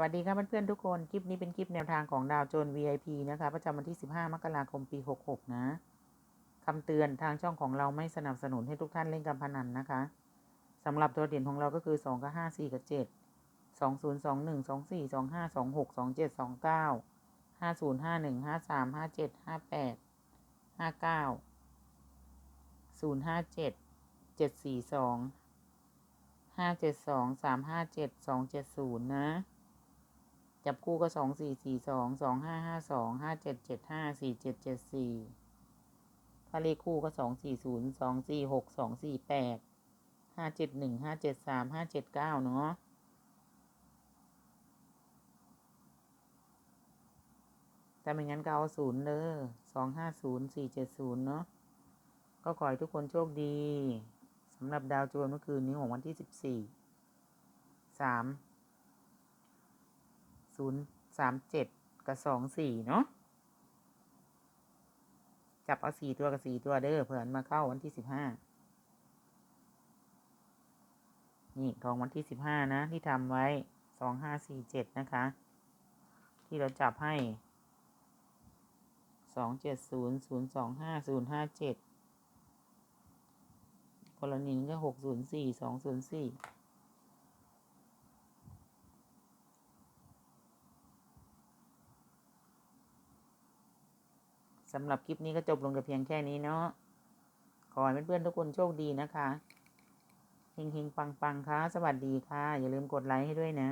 วัสดีครับเพื่อนๆทุกคน คลิปนี้เป็นคลิปแนวทางของดาวโจน VIP นะคะประจำวันที่ 15 มกราคมปี 66 นะคำเตือนทางช่องของเราไม่สนับสนุนให้ทุกท่านเล่นการพนันนะคะสำหรับตัวเด่นของเราก็คือ 2 กับ 5 4 กับ 7 2 0 2 1 2 4 2 5 2 6 2 7 2 9 5 0 5 1 5 3 5 7 5 8 5 9 0 5 7 7 4 2ห้าเจ็ดสองสามห้าเจ็ดสองเจ็ดศูนย์นะ จับคู่ก็สองสี่สี่สองสองห้าห้าสองห้าเจ็ดเจ็ดห้าสี่เจ็ดเจ็ดสี่ถ้าเลขคู่ก็สองสี่ศูนย์สองสี่หกสองสี่แปดห้าเจ็ดหนึ่งห้าเจ็ดสามห้าเจ็ดเก้าเนาะแต่ไม่งั้นก็เอาศูนย์เลยสองห้าศูนย์สี่เจ็ดศูนย์เนาะก็ขอให้ทุกคนโชคดีสำหรับดาวโจนเมื่อคืนนี้ของวันที่สิบสี่สาม ศูนย์สามเจ็ดกับสองสี่เนาะจับเอาสี่ตัวกับสี่ตัวเด้อเผื่อมาเข้าวันที่สิบห้านี่ของวันที่สิบห้านะ ที่ทำไว้สองห้าสี่เจ็ดนะคะ ที่เราจับให้สองเจ็ดศูนย์ศูนย์สองห้าศูนย์ห้าเจ็ดกรณีนี้ก็หกศูนย์สี่สองศูนย์สี่ สำหรับคลิปนี้ก็จบลงแต่เพียงแค่นี้เนาะ ขอให้เพื่อนๆทุกคนโชคดีนะคะเฮงๆปังๆค่ะ สวัสดีค่ะ อย่าลืมกดไลค์ให้ด้วยนะ